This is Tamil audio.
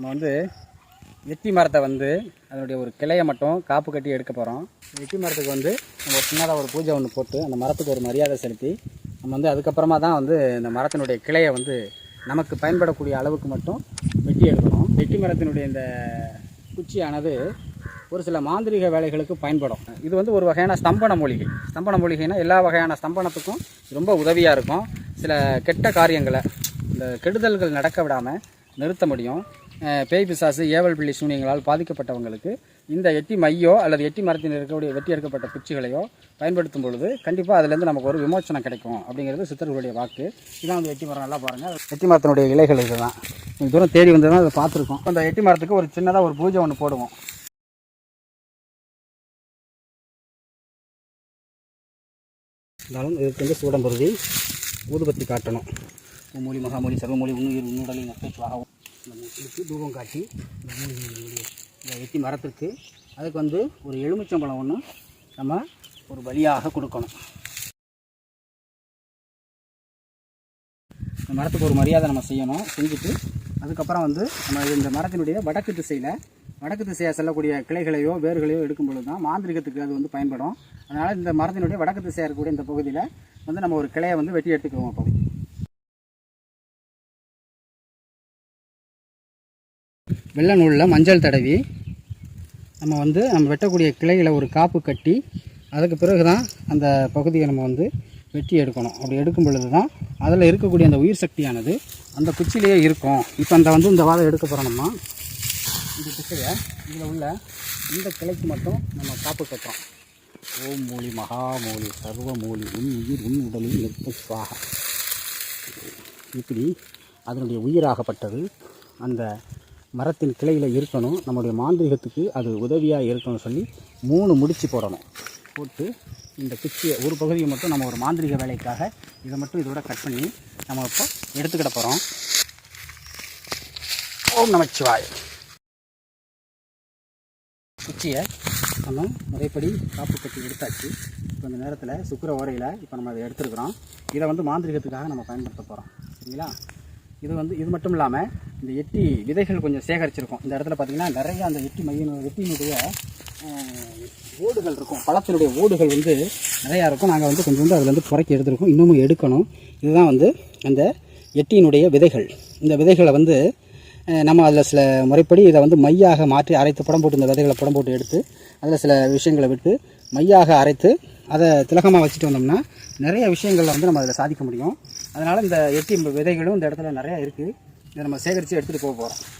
நம்ம வந்து எட்டி மரத்தை வந்து அதனுடைய ஒரு கிளையை மட்டும் காப்பு கட்டி எடுக்க போகிறோம் எட்டி மரத்துக்கு வந்து நம்ம சின்னதாக ஒரு பூஜை ஒன்று போட்டு அந்த மரத்துக்கு ஒரு மரியாதை செலுத்தி நம்ம வந்து அதுக்கப்புறமா தான் வந்து இந்த மரத்தினுடைய கிளையை வந்து நமக்கு பயன்படக்கூடிய அளவுக்கு மட்டும் வெட்டி எடுக்கணும். வெட்டி மரத்தினுடைய இந்த குச்சியானது ஒரு சில மாந்திரீக வேலைகளுக்கு பயன்படும். இது வந்து ஒரு வகையான ஸ்தம்பன மூலிகை. ஸ்தம்பன மூலிகைனா எல்லா வகையான ஸ்தம்பனத்துக்கும் ரொம்ப உதவியாக இருக்கும். சில கெட்ட காரியங்களை இந்த கெடுதல்கள் நடக்க விடாமல் நிறுத்த முடியும். பேய் பிசாசு ஏவல் பிள்ளை சூனியங்களால் பாதிக்கப்பட்டவங்களுக்கு இந்த எட்டி மையோ அல்லது எட்டி மரத்தில் இருக்கக்கூடிய வெட்டி எடுக்கப்பட்ட குச்சிகளையோ பயன்படுத்தும் பொழுது கண்டிப்பாக அதுலேருந்து நமக்கு ஒரு விமோச்சனம் கிடைக்கும் அப்படிங்கிறது சித்தர்களுடைய வாக்கு. இதான் அந்த எட்டி மரம். நல்லா பாருங்கள் எட்டி மரத்தினுடைய இலைகள் இதுதான். கொஞ்சம் தூரம் தேடி வந்து தான் அதை பார்த்துருக்கோம். அந்த எட்டி மரத்துக்கு ஒரு சின்னதாக ஒரு பூஜை ஒன்று போடுவோம். இருந்தாலும் இதுக்கு வந்து சூடம்பருதி ஊதுபத்தி காட்டணும். மூலி மகாமொழி சர்வமொழி உண்ணுயிர் உன்னுடலை நட்பேச்சுவாகவும் இந்த இதுக்கு தூபம் காட்டி. இந்த மூலிகையினுடைய இந்த மரத்திற்கு. அதுக்கு வந்து ஒரு எலுமிச்சம்பழம் ஒன்று நம்ம ஒரு பலியாக கொடுக்கணும். இந்த மரத்துக்கு ஒரு மரியாதை நம்ம செய்யணும் செஞ்சுட்டு அதுக்கப்புறம் வந்து நம்ம இந்த மரத்தினுடைய வடக்கு திசையில் வடக்கு திசையாக செல்லக்கூடிய கிளைகளையோ வேர்களையோ எடுக்கும் பொழுது தான் மாந்திரிகத்துக்கு அது வந்து பயன்படும். அதனால் இந்த மரத்தினுடைய வடக்கு திசையாக இருக்கக்கூடிய இந்த பகுதியில் வந்து நம்ம ஒரு கிளையை வந்து வெட்டி எடுத்துக்குவோம் பகுதி வெள்ளை நூலில் மஞ்சள் தடவி நம்ம வந்து நம்ம வெட்டக்கூடிய கிளைகளை ஒரு காப்பு கட்டி அதுக்கு பிறகு தான் அந்த பகுதியை நம்ம வந்து வெட்டி எடுக்கணும். அப்படி எடுக்கும் பொழுது தான் அதில் இருக்கக்கூடிய அந்த உயிர் சக்தியானது அந்த குச்சிலேயே இருக்கும். இப்போ அந்த வந்து இந்த வாதம் எடுக்க போகிறோம்னா இந்த குச்சையை இதில் உள்ள இந்த கிளைக்கு மட்டும் நம்ம காப்பு கட்டுறோம். ஓம் மூலி மகாமூலி சர்வ மூலி உன் உயிர் உன் உடலில் நிற்ப சுவாக. இப்படி அதனுடைய உயிராகப்பட்டது அந்த மரத்தின் கிளையில் இருக்கணும். நம்முடைய மாந்திரிகத்துக்கு அது உதவியாக இருக்கணும்னு சொல்லி மூணு முடிச்சு போடணும். போட்டு இந்த குச்சியை ஒரு பகுதியை மட்டும் நம்ம ஒரு மாந்திரிக வேலைக்காக இதை மட்டும் இதோட கட் பண்ணி நம்ம இப்போ எடுத்துக்கிட போகிறோம் ஓம் நமச்சிவாய். குச்சியை நம்ம முறைப்படி காப்பு கட்டி எடுத்தாச்சு. இப்போ இந்த நேரத்தில் சுக்கர ஓரையில் இப்போ நம்ம அதை எடுத்துருக்குறோம். இதை வந்து மாந்திரிகத்துக்காக நம்ம பயன்படுத்த போகிறோம் சரிங்களா? இது வந்து இது மட்டும் இல்லாமல் இந்த எட்டி விதைகள் கொஞ்சம் சேகரிச்சிருக்கோம். இந்த இடத்துல பார்த்தீங்கன்னா நிறைய அந்த எட்டி மையின எட்டியினுடைய ஓடுகள் இருக்கும். பழத்தினுடைய ஓடுகள் வந்து நிறையா இருக்கும். நாங்கள் வந்து கொஞ்சம் வந்து அதில் வந்து புறக்கி எடுத்துருக்கோம். இன்னமும் எடுக்கணும். இதுதான் வந்து அந்த எட்டியினுடைய விதைகள். இந்த விதைகளை வந்து நம்ம அதில் சில முறைப்படி இதை வந்து மையாக மாற்றி அரைத்து புடம் போட்டு இந்த விதைகளை புடம் போட்டு எடுத்து அதில் சில விஷயங்களை விட்டு மையாக அரைத்து அதை திலகமாக வச்சுட்டு வந்தோம்னா நிறைய விஷயங்களில் வந்து நம்ம அதில் சாதிக்க முடியும். அதனால் இந்த எட்டி விதைகளும் இந்த இடத்துல நிறையா இருக்குது இதை நம்ம சேகரித்து எடுத்துகிட்டு போக போகிறோம்